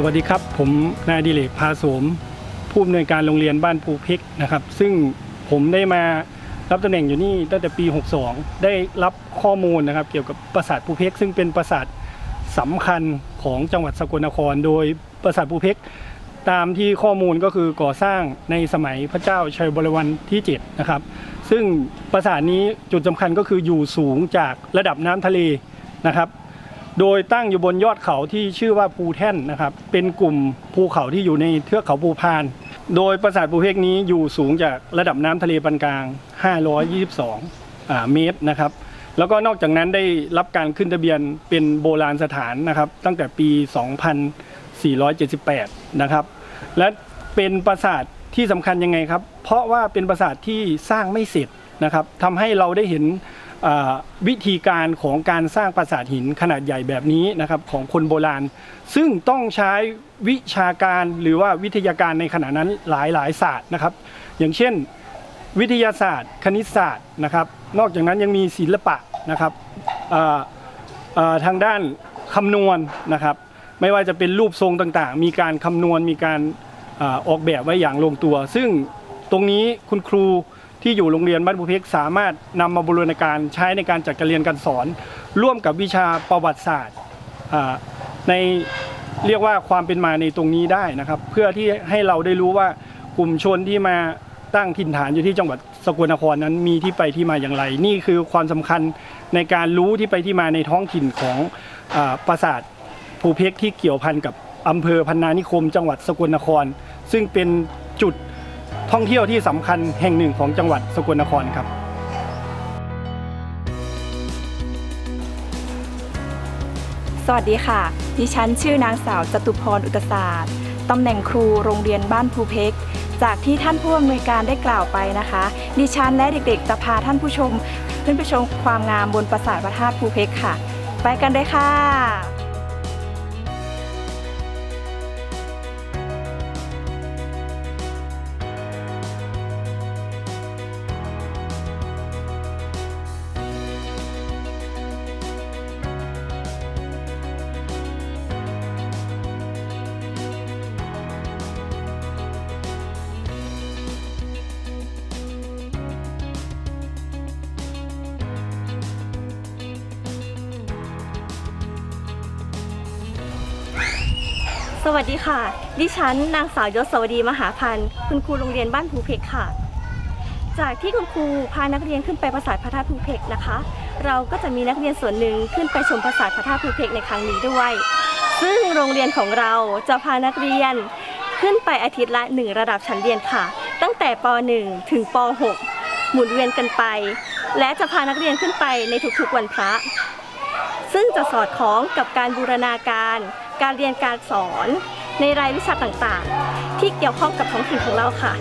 สวัสดีครับ ผมนายดิเลกพาโสม ผู้อำนวยการโรงเรียนบ้านภูเพกนะครับ ซึ่งผมได้มารับตำแหน่งอยู่นี่ตั้งแต่ปี 62 ได้รับข้อมูลนะครับ เกี่ยวกับปราสาทภูเพกซึ่งเป็นปราสาทสำคัญของจังหวัดสกลนคร โดยปราสาทภูเพกตามที่ข้อมูลก็คือก่อสร้างในสมัยพระเจ้าชัยบริวันที่7นะครับ ซึ่งปราสาทนี้จุดสำคัญก็คืออยู่สูงจากระดับน้ำทะเลนะครับ โดยตั้งอยู่บนยอดเขาที่ชื่อว่าภูแท่นนะครับ เป็นกลุ่มภูเขาที่อยู่ในเทือกเขาภูพาน โดยปราสาทภูเพกนี้อยู่สูงจากระดับน้ำทะเลปานกลาง 522 เมตรนะครับ แล้วก็นอกจากนั้นได้รับการขึ้นทะเบียนเป็นโบราณสถานนะครับ ตั้งแต่ปี 2478 นะครับ และเป็นปราสาทที่สำคัญยังไงครับ เพราะว่าเป็นปราสาทที่สร้างไม่เสร็จนะครับทำให้เราได้เห็น วิธีการของการสร้างปราสาทหินขนาดใหญ่แบบนี้นะครับของคนโบราณ ซึ่งต้องใช้วิชาการหรือว่าวิทยาการในขณะนั้นหลายหลายศาสตร์นะครับ อย่างเช่น วิทยาศาสตร์ คณิตศาสตร์นะครับ นอกจากนั้นยังมีศิลปะนะครับทางด้านคำนวณนะครับ ไม่ว่าจะเป็นรูปทรงต่างๆ มีการคำนวณมีการออกแบบไว้อย่างลงตัว ซึ่งตรงนี้คุณครู ที่อยู่โรงเรียนบ้านบุเพกสามารถนำมาบูรณาการใช้ในการจัดการเรียนการสอน ร่วมกับวิชาประวัติศาสตร์อ่าในเรียกว่าความเป็นมาในตรงนี้ได้นะครับ เพื่อที่ให้เราได้รู้ว่ากลุ่มชนที่มาตั้งถิ่นฐานอยู่ที่จังหวัดสกลนครนั้นมีที่ไปที่มาอย่างไร นี่คือความสำคัญในการรู้ที่ไปที่มาในท้องถิ่นของอาปราสาทภูเพกที่เกี่ยวพันกับอำเภอพันนานิคม จังหวัดสกลนคร ซึ่งเป็นจุด ท่องเที่ยวที่สำคัญแห่งหนึ่งของจังหวัดสกลนครครับ สวัสดีค่ะ ดิฉันชื่อนางสาวจตุพรอุตศาสตร์ตำแหน่งครูโรงเรียนบ้านภูเพกจากที่ท่านผู้อำนวยการได้กล่าวไปนะคะ ดิฉันและเด็กๆจะพาท่านผู้ชมขึ้นไปชมความงามบนปราสาทพระธาตุภูเพกค่ะ ไปกันเลยค่ะ สวัสดีค่ะ ดิฉันนางสาวยศสวดีมหาพันธ์ คุณครูโรงเรียนบ้านภูเพกค่ะ จากที่คุณครูพานักเรียนขึ้นไปปราสาทพระธาตุภูเพกนะคะ เราก็จะมีนักเรียนส่วนหนึ่งขึ้นไปชมปราสาทพระธาตุภูเพกในครั้งนี้ด้วย ซึ่งโรงเรียนของเราจะพานักเรียนขึ้นไปอาทิตย์ละหนึ่งระดับชั้นเรียนค่ะ ตั้งแต่ป .1 ถึงป .6 หมุนเวียนกันไป และจะพานักเรียนขึ้นไปในทุกๆวันพระ ซึ่งจะสอดคล้องกับการบูรณาการ การเรียนการสอนในรายวิชาต่างๆ ที่เกี่ยวข้องกับท้องถิ่นของเราค่ะ